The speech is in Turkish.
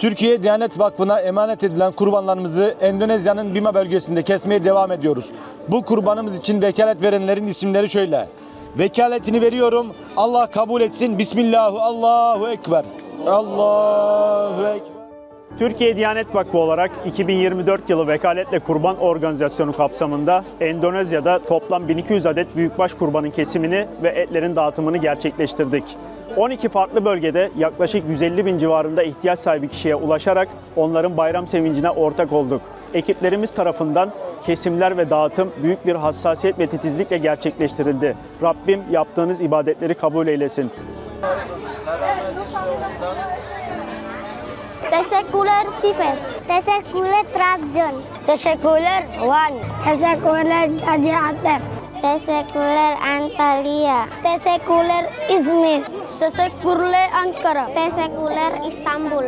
Türkiye Diyanet Vakfı'na emanet edilen kurbanlarımızı Endonezya'nın Bima bölgesinde kesmeye devam ediyoruz. Bu kurbanımız için vekalet verenlerin isimleri şöyle. Vekaletini veriyorum. Allah kabul etsin. Bismillahu Allahu Ekber. Allahu Ekber. Türkiye Diyanet Vakfı olarak 2024 yılı Vekaletle Kurban Organizasyonu kapsamında Endonezya'da toplam 1200 adet büyükbaş kurbanın kesimini ve etlerin dağıtımını gerçekleştirdik. 12 farklı bölgede yaklaşık 150 bin civarında ihtiyaç sahibi kişiye ulaşarak onların bayram sevincine ortak olduk. Ekiplerimiz tarafından kesimler ve dağıtım büyük bir hassasiyet ve titizlikle gerçekleştirildi. Rabbim yaptığınız ibadetleri kabul eylesin. Teşekkürler Sifes. Teşekkürler Trabzon. Teşekkürler Van. Teşekkürler Gaziantep. Teşekkürler Antalya. Teşekkürler İzmir. Teşekkürler Ankara. Teşekkürler İstanbul.